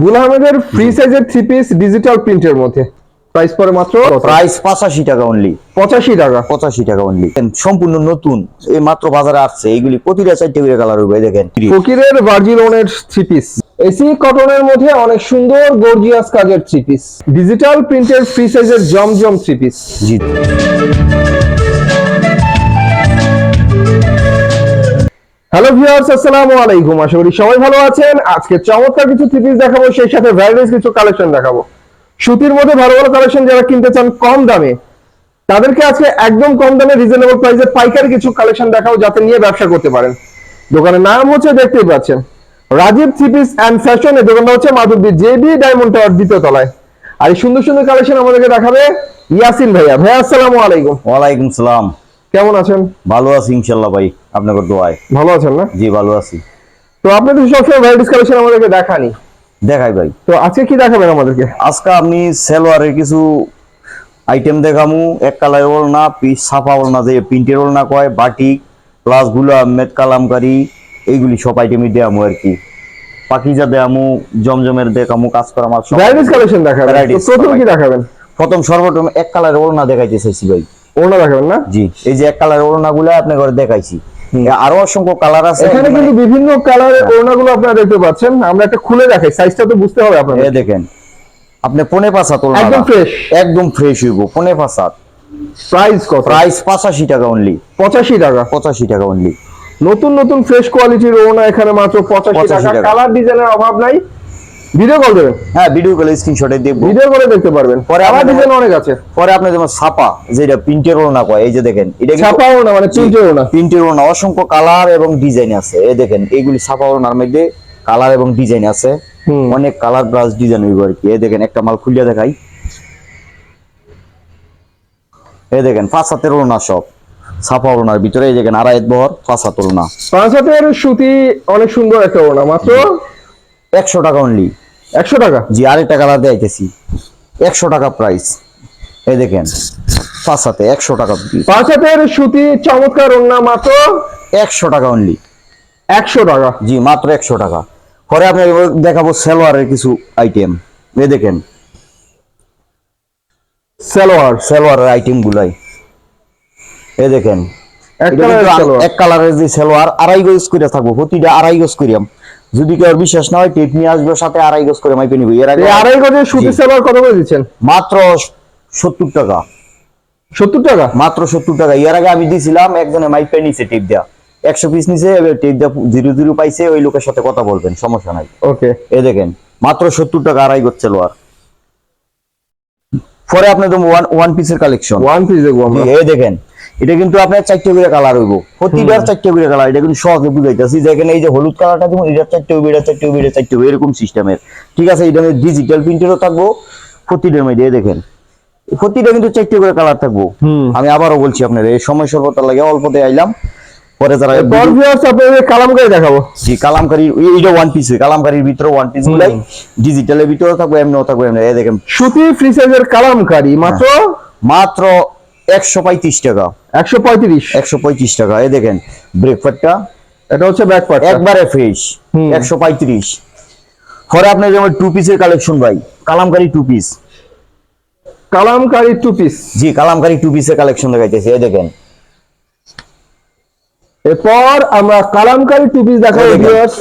গুল আহমেদের ফ্রি সাইজের থ্রি পিস ডিজিটাল প্রিন্টের মধ্যে। প্রাইস পরে মাত্র প্রাইস পঁচাশি টাকা অনলি পঁচাশি টাকা। পঁচাশি টাকা অনলি সম্পূর্ণ নতুন এই মাত্র বাজারে আসছে। এইগুলি প্রতিটা চারটে করে কালার হবে দেখেন। ফকিরের ভার্জিলনের থ্রি পিস এসি কটনের মধ্যে অনেক সুন্দর গর্জিয়াস কাজের থ্রি পিস ডিজিটাল প্রিন্টের ফ্রি সাইজের জমজম থ্রি পিস জি। হ্যালো ভিউয়ার্স আসসালামু আলাইকুম আশা করি সবাই ভালো আছেন। আজকে চমৎকার কিছু থ্রি দেখাবো, সেই সাথে ভ্যারাইটিস কিছু কালেকশন দেখাবো। সুতির মধ্যে ভালো ভালো কালেকশন যারা কিনতে চান কম দামে, তাদেরকে আজকে একদম কম দামে রিজনেবল প্রাইসে পাইকারি কিছু কালেকশন দেখাবো, যাতে নিয়ে ব্যবসা করতে পারেন। দোকানের নাম হচ্ছে দেখতেই পাচ্ছেন, Rajib three piece and fashion এর দোকানটা হচ্ছে মাধবদী জেবি ডায়মন্ড টাওয়ার দ্বিতীয় তলায়। আর এই সুন্দর সুন্দর কালেকশন আমাদেরকে দেখাবে ইয়াসিন ভাইয়া। ভাইয়া, আসসালামু আলাইকুম। ওয়ালাইকুম সালাম। কেমন আছেন? ভালো আছি ইনশাল্লাহ ভাই আপনাকে দোয়ায়। ভালো আছেন না? জি ভালো আছি। তো আপনি তো সবসময় ভ্যারাইটিস কালেকশন আমাদেরকে দেখানি। দেখাই ভাই। তো আজকে কি দেখাবেন আমাদেরকে? আজকে আপনি সেলোয়ারের কিছু আইটেম দেখামু এক কালার ওল না পিস ছাপা ওল না যে প্রিন্টের ওল না কয় বাটিক প্লাসগুলো আহমেদ কালামকারি এইগুলি সব আইটেমই দেয়ামু আর কি। পাকিজা দেয়ামু জমজমের দেখামু কাজ করা মাল সব ভ্যারাইটিস কালেকশন দেখাবেন। প্রথম কি দেখাবেন? প্রথম সর্বপ্রথম এক কালার ওল না দেখাইতে চাইছি ভাই। দেখাবেন না? জি। এই যে এক কালার ওড়না দেখাইছি। আরও অসংখ্য কালার আছে। এখানে মানে- কিন্তু বিভিন্ন কালারের ওড়নাগুলো আপনারা দেখতে পাচ্ছেন। আমরা একটা খুলে দেখাই সাইজটা তো বুঝতে হবে আপনাদের। দেখেন আপনি পনে পাঁচা তোল একদম ফ্রেশ একদম ফ্রেশ হইব পনে পাঁচা প্রাইস কত? প্রাইস পঁচাশি টাকা অনলি পঁচাশি টাকা। পঁচাশি টাকা অনলি নতুন নতুন ফ্রেশ কোয়ালিটির ওড়না এখানে মাত্র পঁচাশি 85 টাকা। টাকা। কালার ডিজাইনের অভাব নাই। ভিডিও কল দেবেন হ্যাঁ ভিডিও কলে স্ক্রিনশটে দেব ভিডিও কলে দেখতে পারবেন। পরে আবার ডিজাইন অনেক আছে। পরে আপনি যেমন ছাপা যেটা প্রিন্টের ওড়না কয় এই যে দেখেন এটা ছাপা ওড়না মানে প্রিন্টের ওড়না প্রিন্টের ওড়না অসংখ্য কালার এবং ডিজাইন আছে। এই দেখেন এইগুলি ছাপা ওড়নার মধ্যে কালার এবং ডিজাইন আছে। অনেক কালার প্লাস ডিজাইন হইব আর কি। এই দেখেন একটা মাল খুলিয়া দেখাই। এই দেখেন পাঁচ হাতের ওড়না সব। ছাপা ওড়নার ভিতরে এই দেখেন আড়াই বহর পাঁচ হাত ওড়না। পাঁচ হাতের সুতি অনেক সুন্দর একটা ওড়না মাত্র? একশো টাকা অনলি একশো টাকা? জি আরেকটা কালার দেখাইতেছি। একশো টাকা প্রাইস এই দেখেন পাঁচ হাতে একশো টাকা পাঁচ হাতের সুতি চমৎকার ওড়না মাত্র একশো টাকা অনলি একশো টাকা। জি মাত্র একশো টাকা। পরে আপনি দেখাবো সালোয়ারের কিছু আইটেম এই দেখেন সালোয়ার সালোয়ারের আইটেম গুলাই। এই দেখেন এক কালারের যে সালোয়ার আড়াই গজ করে থাকব। প্রতিটা আড়াই গজ করিয়াম। যদি কেউ বিশ্বাস না হয় টেপ নিয়ে আসবে সাথে আড়াই গজ করে মাইপে নিবো। এর আগে আড়াই গজের সুতি। সালোয়ার কত করে দিচ্ছেন? মাত্র সত্তর টাকা। সত্তর টাকা? মাত্র সত্তর টাকা। এর আগে আমি দিছিলাম একজনে মাইপে নিছে টেপ দেয়া। একশো পিস নিছে এবার টেপ দেয়া জিরো জিরো পাইছে ওই লোকের সাথে কথা বলবেন সমস্যা নাই। ওকে। এ দেখেন মাত্র সত্তর টাকা আড়াই গজ সালোয়ার পরে আপনি তো ওয়ান ওয়ান পিসের কালেকশন ওয়ান পিস দেখব এই দেখেন এটা কিন্তু আপনার চারটে করে কালার হইব। প্রতিটার চারটে করে কালার এটা কিন্তু সহজে বুঝাইতেছি। দেখেন এই যে হলুদ কালারটা যেমন এটা চারটে হইবে এটা চারটে হইবে এটা চারটে হইবে এরকম সিস্টেমের ঠিক আছে এটা ডিজিটাল প্রিন্টেরও থাকব প্রতিটার মধ্যে দেখেন। প্রতিটা কিন্তু চারটে করে কালার থাকব। আমি আবারও বলছি আপনার এই সময় স্বল্পতার লাগে অল্পতে আইলাম পরে যারা কালামকারি দেখাবো। জি কালামকারি এই- এইটা ওয়ান পিস কালামকারির ভিতরে ওয়ান পিস গুলাই ডিজিটালের ভিতরেও থাকব এমনিও থাকব এমনি দেখেন। সুতি ফ্রি সাইজের কালামকারি মাত্র? মাত্র একশো পঁয়ত্রিশ টাকা। একশো পঁয়ত্রিশ? একশো পঁয়ত্রিশ টাকা। এই দেখেন ব্রেকফাস্টটা এটা হচ্ছে ব্যাক পার্ট একবারে ফ্রেশ একশো পঁয়ত্রিশ। পরে আপনার যেমন টু পিসের কালেকশন ভাই kalamkari two piece kalamkari two piece জি কালামকারি টু পিসের কালেকশন দেখাইতেছে এই দেখেন। এরপর আমরা কালামকারি টু পিস দেখাবো ভিউয়ার্স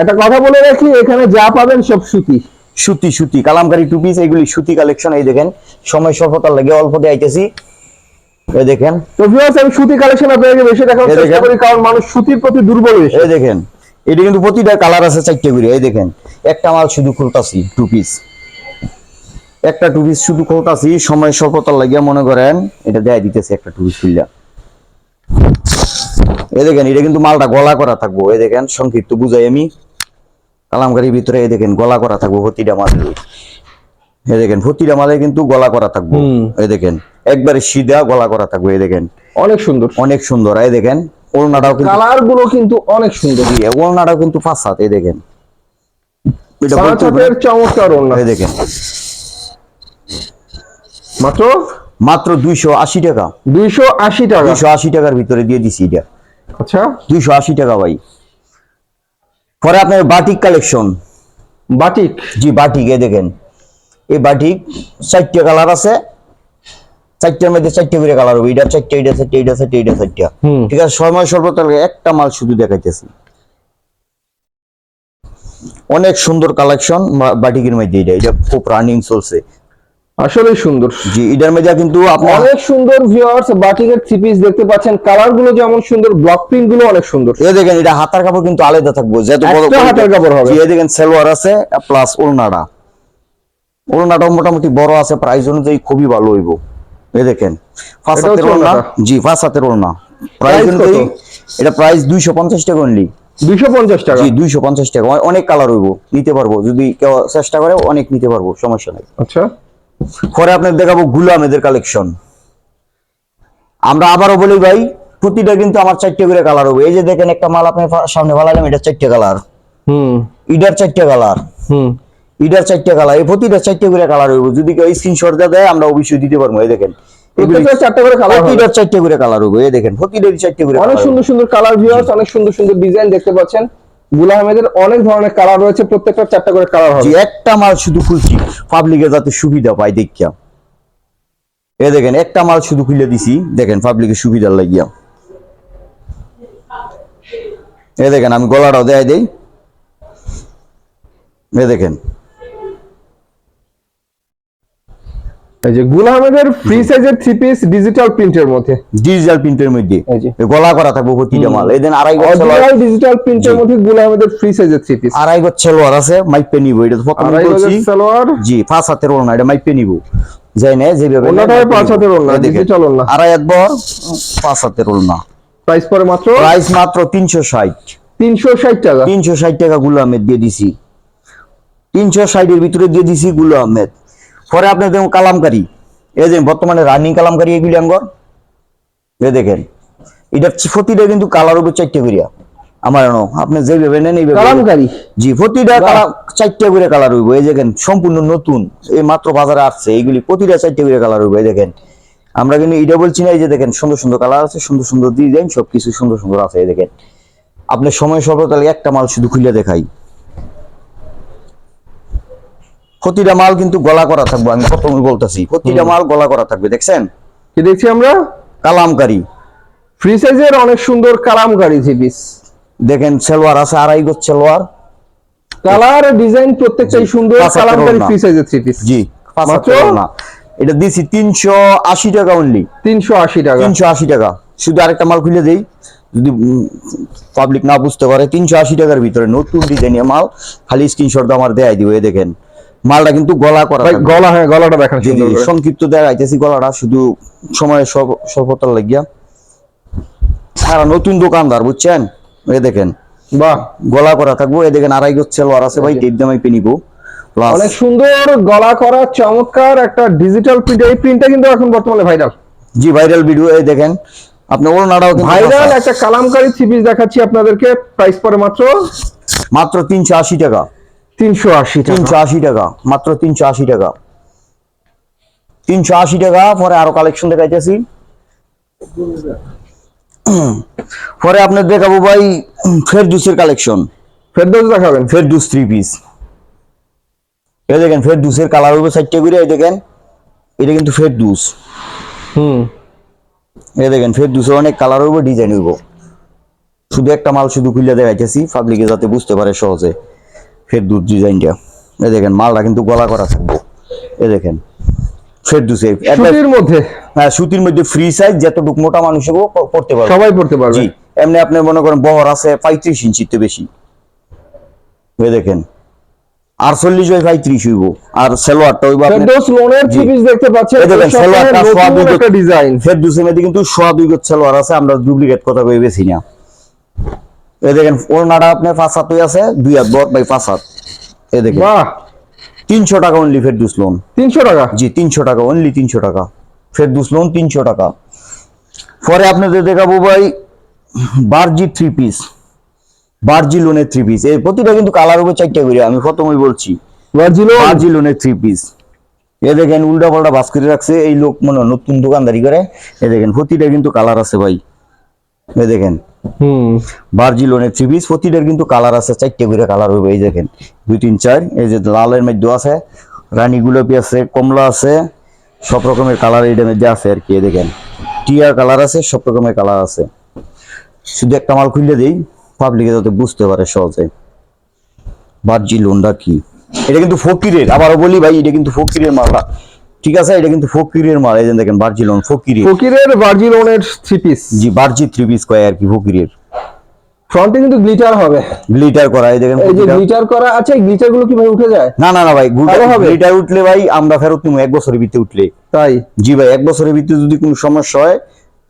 একটা কথা বলে রাখি এখানে যা পাবেন সব সুতি। সুতি সুতি কালামকারি টু পিস এগুলি সুতি কালেকশন এই দেখেন। সময় স্বল্পতার লাগে অল্প দিয়ে আইতেছি এই দেখেন। তো ভিউয়ার্স আমি সুতি কালেকশন আপনাদেরকে বেশি দেখানোর চেষ্টা করি কারণ মানুষ সুতির প্রতি দুর্বল বেশি। এই দেখেন। এটা কিন্তু প্রতিটা কালার আছে চারটে করে। এই দেখেন একটা মাল শুধু খুলতাছি টু পিস একটা টু পিস শুধু খুলতাছি সময় স্বল্পতার লাগিয়া মনে করেন এটা দেয় দিতেছে একটা টু পিস খুললা। এই দেখেন এটা কিন্তু মালটা গলা করা থাকব। এই দেখেন সংক্ষিপ্ত বুঝাই আমি। কালামকারির ভিতরে এই দেখেন গলা করা থাকব প্রতিটা মাল এই দেখেন প্রতিটা মালে কিন্তু গলা করা থাকব। এই দেখেন একবারে সিধা গলা করা থাকবে এই দেখেন। অনেক সুন্দর। অনেক সুন্দর এই দেখেন। ওড়নাটাও কিন্তু কালারগুলো কিন্তু অনেক সুন্দর। ওড়নাটাও কিন্তু পাঁচ হাত এই দেখেন। এটা চমৎকার ওড়না। এই দেখেন। মাত্র? মাত্র দুইশো আশি টাকা। দুইশো আশি টাকা। দুইশো আশি টাকার ভিতরে দিয়ে দিছি এটা। আচ্ছা। দুইশো আশি টাকা ভাই। পরে আপনার বাটিক কালেকশন। বাটিক? জি বাটিক এই দেখেন। এই বাটিক চারটে কালার আছে। চারটের মধ্যে চারটে করে কালার হবে। এটা চারটে এটা চারটে এটা চারটে এটা চারটে। ঠিক আছে সময় স্বল্পতা একটা মাল শুধু দেখাইতেছি। অনেক সুন্দর কালেকশন বাটিকের মধ্যে এটা। এটা খুব রানিং চলছে। আসলেই সুন্দর। জি এটার মধ্যে কিন্তু আপনার অনেক সুন্দর ভিউয়ার্স বাটিকের থ্রি পিস দেখতে পাচ্ছেন। কালারগুলো যেমন সুন্দর ব্লক প্রিন্টগুলো অনেক সুন্দর। এ দেখেন এটা হাতার কাপড় কিন্তু আলাদা থাকবে। যত বড় হাতের কাপড় হবে। জি, এই দেখেন সালোয়ার আছে প্লাস ওলনাটা। ওলনাটা মোটামুটি বড় আছে প্রাইস অনুযায়ী খুবই ভালো হইব। এই দেখেন। হাতের হচ্ছে জি হাতের ওলনা প্রাইস অনুযায়ী? এটা প্রাইস দুইশো পঞ্চাশ টাকা অনলি দুইশো পঞ্চাশ টাকা? জি দুইশো পঞ্চাশ টাকা। অনেক কালার হইব নিতে পারব। যদি কেউ চেষ্টা করে অনেক নিতে পারব সমস্যা নাই। আচ্ছা। পরে আপনার দেখাবো গুলামেদের কালেকশন আমরা আবারও বলি ভাই প্রতিটা কিন্তু আমার চারটে করে কালার হবে। এই যে দেখেন একটা মাল আপনার সামনে ভালাইলাম এটা চারটে কালার হুম। ইডার চারটে কালার হুম। ইডার চারটে কালার এই প্রতিটা চারটে করে কালার হইব। যদি কেউ স্ক্রিনশট দেয় আমরা অবশ্যই দিতে পারব এই দেখেন। এগুলি প্রত্যেকটা করে কালার হবে। প্রতিটার চারটে করে কালার হইব এই দেখেন করে অনেক সুন্দর সুন্দর কালার ভিউয়ার্স অনেক সুন্দর সুন্দর ডিজাইন দেখতে পাচ্ছেন। গুল আহমেদের অনেক ধরনের কালার রয়েছে প্রত্যেকটা চারটা করে কালার হবে। হবে একটা মাল শুধু খুলছি পাবলিকের যাতে সুবিধা পায় দেখিয়া। এই দেখেন একটা মাল শুধু খুলে দিছি দেখেন পাবলিকের সুবিধার লাগিয়া। এই দেখেন আমি গলাটাও দেয় দেই। এই দেখেন এই যে ফ্রি সাইজের থ্রি পিস ডিজিটাল প্রিন্টের মধ্যে। ডিজিটাল প্রিন্টের মধ্যে। এই যে। গলা করা থাকব প্রতিটা মাল। এই দেন আড়াই গজ সালোয়ার- ডিজিটাল প্রিন্টের মধ্যে গুল আহমেদের ফ্রি সাইজের থ্রি পিস আড়াই গজ সালোয়ার আছে মাইপে নিব। এটা তো আড়াই বলছি। সালোয়ার জি পাঁচ হাতের ওড়না এটা মাইপে নিব। যাই না যেভাবে ওড়নাটা নেয়, পাঁচ হাতের দেখেন, digital আড়াই হাত বর পাঁচ হাতের প্রাইস পরে মাত্র? প্রাইস মাত্র তিনশো ষাট। তিনশো ষাট টাকা। তিনশো ষাট টাকা গুলো আহমেদ দিয়ে দিছি। তিনশো ষাটের ভিতরে দিয়ে দিছি গুলো আহমেদ। পরে আপনি দেখুন কালামকারি। এই যে বর্তমানে রানিং কালামকারি এগুলি আঙ্গর। এ দেখেন। এটা প্রতিটা কিন্তু কালার উপর চারটে করিয়া। আমার এনো আপনি যেভাবে নেন এইভাবে কালামকারি? জি প্রতিটা কালার চারটে করে কালার হইব। এই দেখেন সম্পূর্ণ নতুন। এই মাত্র বাজারে আসছে। এইগুলি প্রতিটা চারটে করে কালার হইব। এই দেখেন আমরা কিন্তু এটা বলছি না এই যে দেখেন সুন্দর সুন্দর কালার আছে সুন্দর সুন্দর ডিজাইন সবকিছু সুন্দর সুন্দর আছে। এই দেখেন আপনার সময় লাগে একটা মাল শুধু খুলে দেখাই। প্রতিটা মাল কিন্তু গলা করা থাকবে আমি প্রথমে বলতেছি প্রতিটা মাল গলা করা থাকবে দেখছেন? কি দেখছি আমরা? কালামকারি। ফ্রি সাইজের অনেক সুন্দর কালামকারি থ্রি পিস দেখেন সেলোয়ার আছে আড়াই গজ সেলোয়ার। কালার ডিজাইন প্রত্যেকটাই সুন্দর কালামকারি ফ্রি সাইজের থ্রি পিস জি মাত্র? এটা দিছি তিনশো আশি টাকা অনলি তিনশো আশি টাকা। তিনশো আশি টাকা। শুধু আরেকটা মাল খুলে দেই। যদি পাবলিক না বুঝতে পারে তিনশো আশি টাকার ভিতরে নতুন ডিজাইনের মাল খালি স্ক্রিনশট আমার দেয় দিব এই দেখেন। মালটা কিন্তু গলা করা গলা হ্যাঁ গলাটা দেখেন জি, জি, সুন্দর করে। সংক্ষিপ্ত দেখাইতেছি গলাটা শুধু সময় সভ্যতার লাগিয়া। সারা নতুন দোকানদার বুঝছেন? এই দেখেন। বাহ। গলা করা থাকব। এই দেখেন আড়াই গজ সেলোয়ার আছে ভাই দামাই পেনিব। প্লাস অনেক সুন্দর গলা করা চমৎকার একটা ডিজিটাল প্রিন্ট এই প্রিন্টটা কিন্তু এখন বর্তমানে ভাইরাল জি ভাইরাল ভিডিও এই দেখেন। আপনি ওড়নাটাও কিন্তু ভাইরাল একটা কালামকারী থ্রি দেখাচ্ছি আপনাদেরকে প্রাইস পরে মাত্র মাত্র তিনশো আশি টাকা। তিনশো আশি তিনশো আশি টাকা মাত্র তিনশো আশি টাকা। তিনশো আশি টাকা পরে আরও কালেকশন দেখাইতেছি। পরে আপনার দেখাবো ভাই ফেরদুসের কালেকশন ফেরদৌস দেখাবেন? ফেরদুস থ্রি পিস এই দেখেন ফেরদুসের কালার হবে চারটে করে এই দেখেন। এটা কিন্তু ফেরদুস। হুম। এই দেখেন ফেরদুসের অনেক কালার হইব ডিজাইন হইব। শুধু একটা মাল শুধু খুলে দেখাইতেছি পাবলিকে যাতে বুঝতে পারে সহজে। ফেরদুস ডিজাইনটা এই দেখেন মালটা কিন্তু গলা করা থাকব। এই দেখেন ফেরদুসে সুতির মধ্যে? হ্যাঁ, সুতির মধ্যে ফ্রি সাইজ যতটুকু মোটা মানুষও পড়তে পারবে। সবাই পড়তে পারবে? জি এমনি আপনি মনে করেন বহর আছে পঁয়ত্রিশ ইঞ্চিতে বেশি। এই দেখেন আটচল্লিশ ওই পঁয়ত্রিশ হইব। আর সেলোয়ারটা হইব দেখতে পাচ্ছেন এই দেখেন, এর সাথে সালোয়ারটা নতুন সোয়া দুই ডিজাইন মধ্যে কিন্তু সোয়া দুই সেলোয়ার আছে আমরা ডুপ্লিকেট কথা কই বেশি না। এই দেখেন ওড়নাটা আপনার পাঁচ হাত আছে দুই হাত বর বাই পাঁচ হাত। এই দেখেন। বাহ! তিনশো টাকা অনলি ফেরদুস লোন তিনশো টাকা? জি তিনশো টাকা অনলি তিনশো টাকা। ফেরদুস লোন তিনশো টাকা। পরে আপনাদের দেখাবো ভাই বারজি থ্রি পিস বারজি লোনের থ্রি পিস এর প্রতিটা কিন্তু কালার উপর চারটা করে আমি প্রথমেই বলছি। ভার্জিলো বারজি লোনের থ্রি পিস এ দেখেন উল্টা পাল্টা বাস করে রাখছে এই লোক মনে হয় নতুন দোকানদারি করে। এ দেখেন প্রতিটা কিন্তু কালার আছে ভাই। এই দেখেন। হুম। বার্জিলোনের থ্রি পিস প্রতিটার কিন্তু কালার আছে চারটে করে কালার হবে এই দেখেন। দুই তিন চার এই যে লালের মধ্যে আছে রানী গোলাপি আছে কমলা আছে সব রকমের কালার এইটার মধ্যে আছে আর কি দেখেন। টিয়ার কালার আছে সব রকমের কালার আছে। শুধু একটা মাল খুললে দিই পাবলিকে যাতে বুঝতে পারে সহজে। বার্জিলোনটা কি? এটা কিন্তু ফকিরের আবারও বলি ভাই এটা কিন্তু ফকিরের মাল না। ঠিক আছে? এটা কিন্তু ফকিরের মাল। এই যে দেখেন বার্জিলোন ফকিরের। ফকিরের ভার্জিলোনের থ্রি পিস জি বার্জি থ্রি পিস কয় আর কি ফকিরের। ফ্রন্টে কিন্তু গ্লিটার হবে। গ্লিটার করা এই দেখেন এই যে গ্লিটার করা আছে গ্লিটারগুলো কীভাবে উঠে যায়? না না না ভাই। গ্লিটার উঠলে ভাই আমরা ফেরত নিবো এক বছরের ভিতরে উঠলে। তাই? জি ভাই এক বছরের ভিতরে যদি কোনো সমস্যা হয়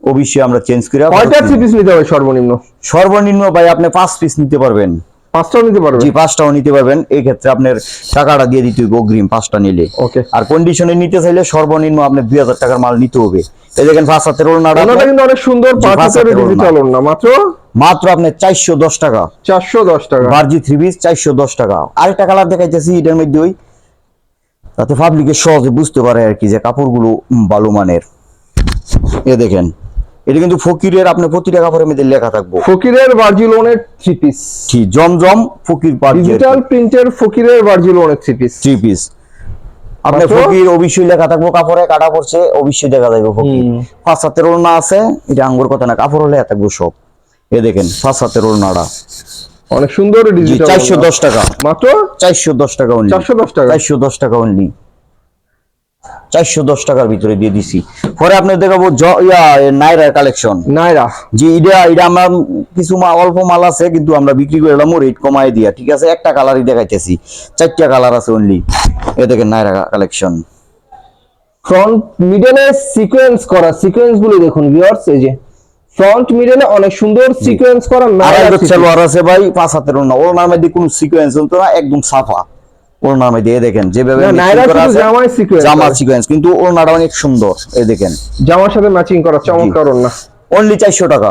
অবশ্যই আমরা চেঞ্জ করে কয়টা থ্রি পিস নিতে হবে সর্বনিম্ন? সর্বনিম্ন ভাই আপনি পাঁচ পিস নিতে পারবেন। পাঁচটাও নিতে পারবে জি পাঁচটাও নিতে পারবেন। এই ক্ষেত্রে আপনার টাকাটা দিয়ে দিতে হবে অগ্রিম পাঁচটা নিলে। ওকে। আর কন্ডিশনে নিতে চাইলে সর্বনিম্ন আপনার দুই হাজার টাকার মাল নিতে হবে। এই দেখেন পাঁচ হাতের ওড়নাটা কিন্তু অনেক সুন্দর পাঁচ হাতের ডিজিটাল ওড়না। মাত্র? মাত্র আপনার চারশো দশ টাকা। চারশো দশ টাকা। বার্জি থ্রি পিস চারশো দশ টাকা। আরেকটা কালার দেখাইতেছি এটার মধ্যে ওই তাতে পাবলিকে সহজে বুঝতে পারে আর কি যে কাপড়গুলো ভালো মানের। এ দেখেন এটা কিন্তু ফকিরের আপনার প্রতিটা কাপড়ের মধ্যে লেখা থাকব। ফকিরের ভার্জিলোনের three piece Zamzam Fakir digital প্রিন্টের ফকিরের ভার্জিলোনের থ্রি পিস থ্রি পিস আপনার ফকির অবশ্যই লেখা থাকব কাপড়ে কাটা পড়ছে অবশ্যই দেখা ফকির। পাঁচ হাতের ওড়না আছে এটা আঙ্গুর কথা না কাপড় লেখা থাকব সব। এ দেখেন পাঁচ হাতের ওড়নাটা। অনেক সুন্দর ডিজিটাল চারশো দশ টাকা। মাত্র? চারশো দশ টাকা only। চারশো দশ টাকা। চারশো দশ টাকা অনলি চারশো দশ টাকার ভিতরে দিয়ে দিছি। পরে আপনি দেখাবো নাইরার কালেকশন নাইরা। যে এটা এটা আমরা কিছু অল্প মাল আছে কিন্তু আমরা বিক্রি করে এলাম রেট কমাই দিয়া ঠিক আছে? একটা কালারই দেখাইতেছি। চারটা কালার আছে অনলি এ দেখেন নাইরা কালেকশন ফ্রন্ট মিডলে সিকোয়েন্স করা সিকোয়েন্সগুলো দেখুন ভিউয়ার্স এই যে। ফ্রন্ট মিডলে অনেক সুন্দর সিকোয়েন্স করা নাইরা সালোয়ার আছে ভাই পাঁচ হাতের ওড়না। ওড়নার মধ্যে কোনো সিকোয়েন্স হতো না একদম সাফা। ওড়নার মধ্যে এ দেখেন। যেভাবে জামা। সিকোয়েন্স কিন্তু ওড়নাটা অনেক সুন্দর এ দেখেন। জামার সাথে ম্যাচিং করা চমৎকার না অনলি চারশো টাকা।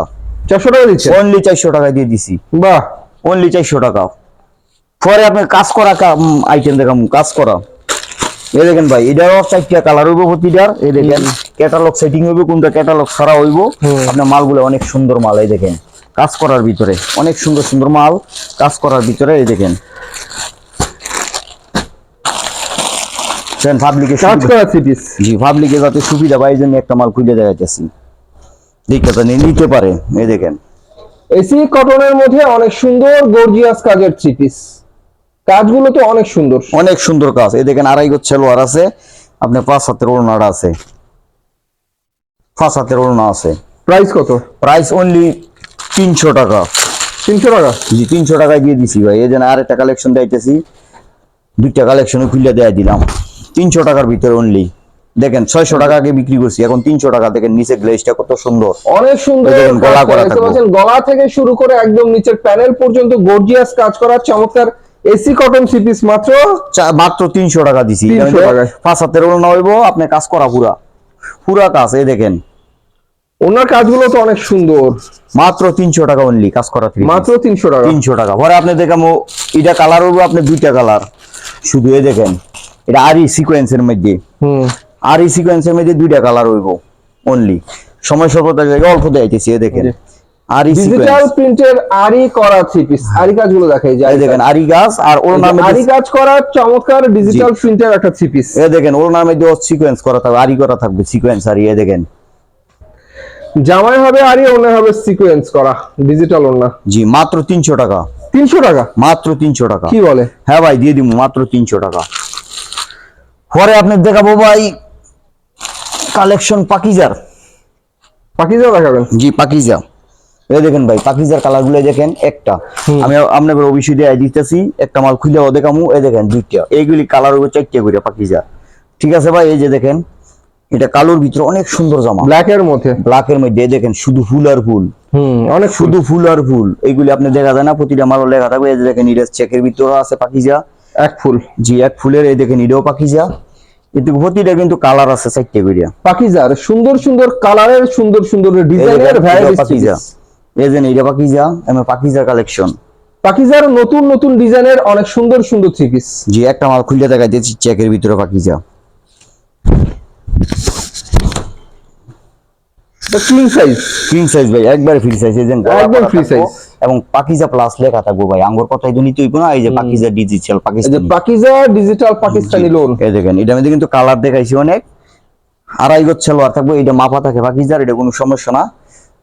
চারশো টাকা দিচ্ছে? অনলি চারশো টাকায় দিয়ে দিছি। বাহ। অনলি চারশো টাকা। পরে আপনি কাজ করা আইটেম দেখাম কাজ করা। এই দেখেন ভাই এটারও চারটা কালার হইব প্রতিটার। এই দেখেন ক্যাটালগ সেটিং হইব কোনটা ক্যাটালগ ছাড়া হইব। আপনার মালগুলো অনেক সুন্দর মাল এই দেখেন। কাজ করার ভিতরে অনেক সুন্দর সুন্দর মাল কাজ করার ভিতরে এই দেখেন। পাবলিকে কাজ করা থ্রি পিস জি পাবলিকে যাতে সুবিধা পায় এই জন্য একটা মাল খুঁজে দেখাইতেছি। দেখতে জানি নিতে পারে এই দেখেন। এসি কটনের মধ্যে অনেক সুন্দর গর্জিয়াস কাজের থ্রি পিস কাজগুলো তো অনেক সুন্দর। অনেক সুন্দর কাজ। এই দেখেন আড়াই গোছ সেলোয়ার আছে। আপনার পাঁচ হাতের ওড়নাটা আছে। পাঁচ হাতের ওড়না আছে। প্রাইস কত? প্রাইস অনলি তিনশো টাকা। তিনশো টাকা? জি তিনশো টাকায় দিয়ে দিছি ভাই। এই জন্য আরেকটা কালেকশন দিতেছি দুইটা কালেকশন খুলে দেয়া দিলাম। তিনশো টাকার ভিতরে অনলি দেখেন ছয়শো টাকা আগে বিক্রি করছি এখন তিনশো টাকা। দেখেন নিচে গ্লেজটা কত সুন্দর। অনেক সুন্দর গলা করা দেখতে গলা থেকে শুরু করে একদম নিচের প্যানেল পর্যন্ত গর্জিয়াস কাজ করা চমৎকার এসি কটন থ্রি পিস মাত্র মাত্র তিনশো টাকা দিছি। 300 এখানে টাকায়। পাঁচ হাতের ওড়না হইব আপনি কাজ করা পুরা। পুরা কাজ এই দেখেন। ওনার কাজগুলো তো অনেক সুন্দর। মাত্র তিনশো টাকা অনলি কাজ করা মাত্র তিনশো টাকা। তিনশো টাকা। পরে আপনি দেখামো এটা কালার হইব আপনি দুইটা কালার শুধু এ দেখেন। এটা আরই সিকোয়েন্সের মধ্যে। আর আরই সিকোয়েন্সের মধ্যে দুইটা কালার হইব অনলি সময় স্বল্পতার জায়গায় অল্প দেখাইতেছি দেখেন। ডিজিটাল সিকোয়েন্স প্রিন্টের আরি করা থ্রি পিস আরি কাজগুলো দেখাই যায়। দেখেন আরি গাছ আর ওর নামে আরি কাজ করা চমৎকার ডিজিটাল প্রিন্টের একটা থ্রি পিস এ দেখেন ওর নামে দিয়ে সিকোয়েন্স করা থাকবে আরি করা থাকবে সিকোয়েন্স আরি এ দেখেন। জামাই হবে আরি ওনা হবে সিকোয়েন্স করা ডিজিটাল ওনা জি মাত্র তিনশো টাকা। তিনশো টাকা? মাত্র তিনশো টাকা। কি বলে? হ্যাঁ ভাই দিয়ে দিব মাত্র তিনশো টাকা। পরে আপনি দেখাবো ভাই কালেকশন পাকিজার। পাকিজা দেখাবেন? জি পাকিজা। এই দেখেন ভাই পাকিজার কালারগুলো দেখেন একটা। আমি আপনাদের অবশ্যই দিয়ে দিতেছি একটা মাল খুলেও দেখামু এই দেখেন দুইটা। এইগুলি কালার হবে চারটে করে পাকিজা। ঠিক আছে ভাই এই যে দেখেন এটা কালোর ভিতরে অনেক সুন্দর জামা। ব্ল্যাক এর মধ্যে? ব্ল্যাকের মধ্যে দেখেন শুধু ফুল আর ফুল। হুম অনেক শুধু ফুল। আর ফুল। এইগুলি আপনি দেখা যায় না প্রতিটা মালও লেখা থাকবে এই যে দেখেন ইরেস চেকের ভিতরে আছে পাকিজা। এক ফুল। জি এক ফুলের এই দেখেন ইডেও পাকিজা। কিন্তু প্রতিটা কিন্তু কালার আছে চারটে সুন্দর সুন্দর কালারের সুন্দর সুন্দর ডিজাইনের ইডেও এই যে আমার কালেকশন পাকিজার নতুন নতুন ডিজাইনের অনেক সুন্দর সুন্দর থ্রি পিস জি একটা মাল খুলে দেখা দিয়েছি চেকের ভিতরে Pakeeza. King size king size ভাই একবারে ফ্রি সাইজ এই যে গলা একদম এবং পাকিজা প্লাস লেখা থাকব ভাই। আঙ্গুর কথাই তো নিতে হইব না এই যে পাকিজা ডিজিটাল এই যে পাকিজা ডিজিটাল পাকিস্তানি লোন এই দেখেন এটার মধ্যে কিন্তু কালার দেখাইছি অনেক। আড়াই গজ সালোয়ার থাকব এটা মাপা থাকে পাকিজার এটা কোনো সমস্যা না।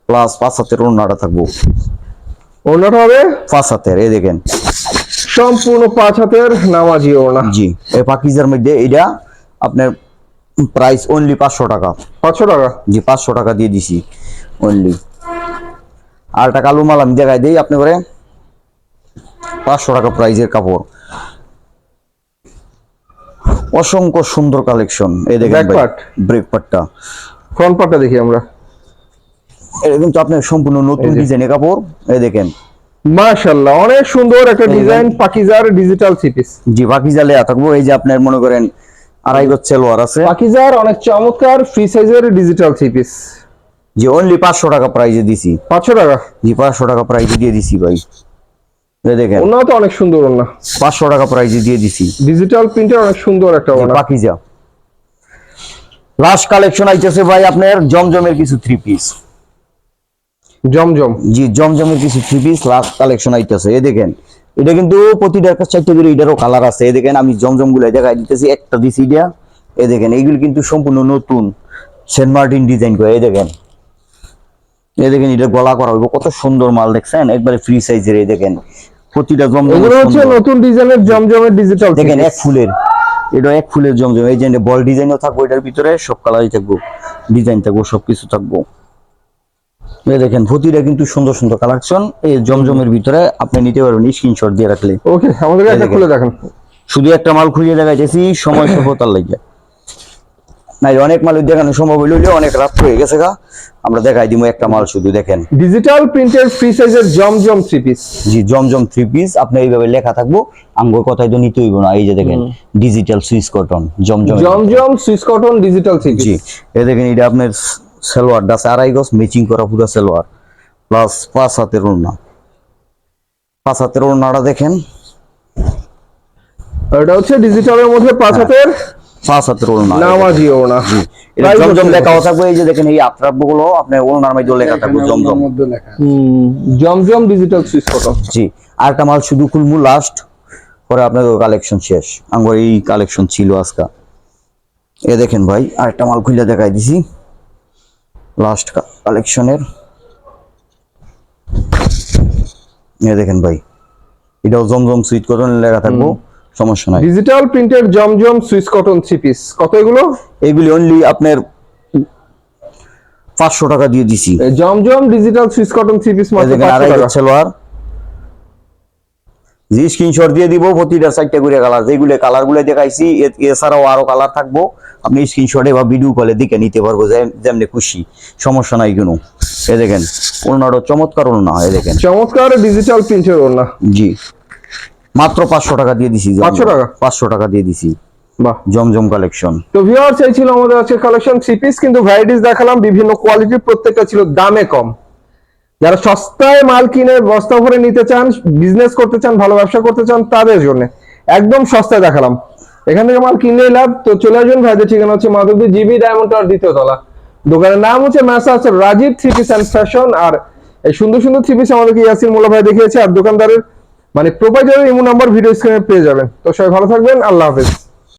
প্লাস পাঁচ হাতের অন্যটা থাকব। ওনাটা হবে? পাঁচ হাতের এই দেখেন। সম্পূর্ণ পাঁচ হাতের নামাজি ওনা জি এই পাকিজার মধ্যে এটা আপনার প্রাইস অনলি পাঁচশো টাকা। পাঁচশো টাকা? জি পাঁচশো টাকা দিয়ে দিছি। অনলি আর একটা কালো মাল আমি দেখাই দিই আপনি করে পাঁচশো টাকা প্রাইজের কাপড়। অসংখ্য সুন্দর কালেকশন। এই দেখেন Back part? ব্রেক পার্টটা ফ্রন্ট পার্টটা দেখি আমরা। এটা কিন্তু আপনার সম্পূর্ণ নতুন। ডিজাইনের কাপড়। এই দেখেন। মাশাআল্লাহ অনেক সুন্দর একটা ডিজাইন পাকিজার ডিজিটাল সিপিস জি বাকি জালে থাকব। এই যে আপনার মনে করেন আড়াই গজ সেলোয়ার আছে। পাকিজার অনেক চমৎকার ফ্রি সাইজের ডিজিটাল সিপিস জি অনলি পাঁচশো টাকা প্রাইজে দিছি। পাঁচশো টাকা? জি পাঁচশো টাকা প্রাইজে দিয়ে দিছি ভাই। দেখেন। ওনাও তো অনেক সুন্দর ওনা পাঁচশো টাকা প্রাইজে দিয়ে দিছি। ডিজিটাল প্রিন্টের অনেক সুন্দর একটা ওনা পাকিজা। লাস্ট কালেকশন আইতেছে ভাই আপনার জমজমের কিছু থ্রি পিস জমজম। জি জমজমের কিছু থ্রি পিস লাস্ট কালেকশন আইতেছে। এই দেখেন এটা কিন্তু প্রতিটার চারটে করে এটারও কালার আছে। এই দেখেন আমি জমজমগুলো দেখাই দিতেছি একটা দিছি এটা। এই দেখেন এইগুলো কিন্তু সম্পূর্ণ নতুন। সেন্ট মার্টিন ডিজাইন করে এই দেখেন। এই দেখেন এটা গলা করা হইব। কত সুন্দর মাল দেখছেন? একবারে ফ্রি সাইজের এই দেখেন। প্রতিটা জমজম এগুলো হচ্ছে নতুন ডিজাইনের জমজমের ডিজিটাল দেখেন এক ফুলের। এটা এক ফুলের জমজম। এই যে বল ডিজাইনও থাকব এটার ভিতরে সব কালারই থাকব। ডিজাইন থাকব সবকিছু থাকব। এই দেখেন প্রতিটা কিন্তু সুন্দর সুন্দর কালেকশন এই জমজমের ভিতরে আপনি নিতে পারবেন স্ক্রিনশট দিয়ে রাখলে। ওকে একটা দেখেন। খুলে দেখেন। শুধু একটা মাল খুঁজে দেখাইতেছি সময় সভ্যতার লাগে নাই অনেক মাল দেখানো সম্ভব হইলে অনেক রাত হয়ে গেছে গা। আমরা দেখাই দিব একটা মাল শুধু দেখেন। ডিজিটাল প্রিন্টের ফ্রি সাইজের জমজম থ্রি পিস জি জমজম থ্রি পিস আপনার এইভাবে লেখা থাকব আঙ্গুর কথাই তো নিতে হইব না। এই যে দেখেন digital Swiss cotton Zamzam Zamzam Swiss cotton digital three জি পিস এই দেখেন এটা আপনার সালোয়ার আছে আড়াই গজ ম্যাচিং করা পুরো সালোয়ার। প্লাস পাঁচ হাতের ওড়না। পাঁচ হাতের ওড়নাটা দেখেন। এটা হচ্ছে ডিজিটালের মধ্যে পাঁচ হ্যাঁ। হাতের। পাঁচ হাতের ওড়না নামাজি ওনা এটা জমজম লেখাও থাকবে এই যে দেখেন এই আত্রাপগুলো আপনার ওড়নার মধ্যে লেখা থাকবে Zamzam. Zamzam digital Swiss cotton জি। আর একটা মাল শুধু খুলমু লাস্ট পরে আপনাদের কালেকশন শেষ। আমার এই কালেকশন ছিল আজকে। এ দেখেন ভাই আরেকটা মাল খুলে দেখাই দিছি। লাস্ট কালেকশনের এ দেখেন ভাই এটাও জমজম সুইট কটন লেখা থাকব। সমস্যা নাই। ডিজিটাল প্রিন্টের Zamzam Swiss cotton three piece কত এগুলো? এগুলি অনলি আপনার পাঁচশো টাকা দিয়ে দিছি। Zamzam digital Swiss cotton three piece এই মাত্র দেখেন 500 আড়াই সালোয়ার। জি স্ক্রিনশট দিয়ে দিব প্রতিটা চারটা করে কালার যেগুলো কালারগুলো দেখাইছি এছাড়াও আরও কালার থাকব। আপনি স্ক্রিনশটে বা ভিডিও কলে দেখে নিতে পারব যেমনি খুশি। সমস্যা নাই কোনো। এ দেখেন ওনারও চমৎকার ওনা এই দেখেন। চমৎকার ডিজিটাল প্রিন্টের ওনা জি। মাত্র পাঁচশো টাকা দিয়ে দিছি 500 টাকা? পাঁচশো টাকা দিয়ে দিছি। বাহ। জমজম কালেকশন তো ভিউয়ার চাইছিল আমাদের আজকে কালেকশন থ্রি পিস কিন্তু ভ্যারাইটিস দেখালাম বিভিন্ন কোয়ালিটির প্রত্যেকটা ছিল দামে কম। যারা সস্তায় মাল কিনে বস্তা ভরে নিতে চান বিজনেস করতে চান ভালো ব্যবসা করতে চান তাদের জন্য একদম সস্তায় দেখালাম। এখান থেকে মাল কিনলে লাভ। তো চলে আসবেন ভাইদের ঠিকানা হচ্ছে মাধবদী জিবি ডায়মন্ড টাওয়ার দ্বিতীয় তলা। দোকানের নাম হচ্ছে ম্যাসা Rajib three piece and fashion আর এই সুন্দর সুন্দর থ্রি পিস আমাদেরকে ইয়াসির মোল্লা ভাই দেখিয়েছে আর দোকানদারের মানে প্রোপাইটারের ইমো নাম্বার ভিডিও স্ক্রিনে পেয়ে যাবেন। তো সবাই ভালো থাকবেন আল্লাহ হাফেজ।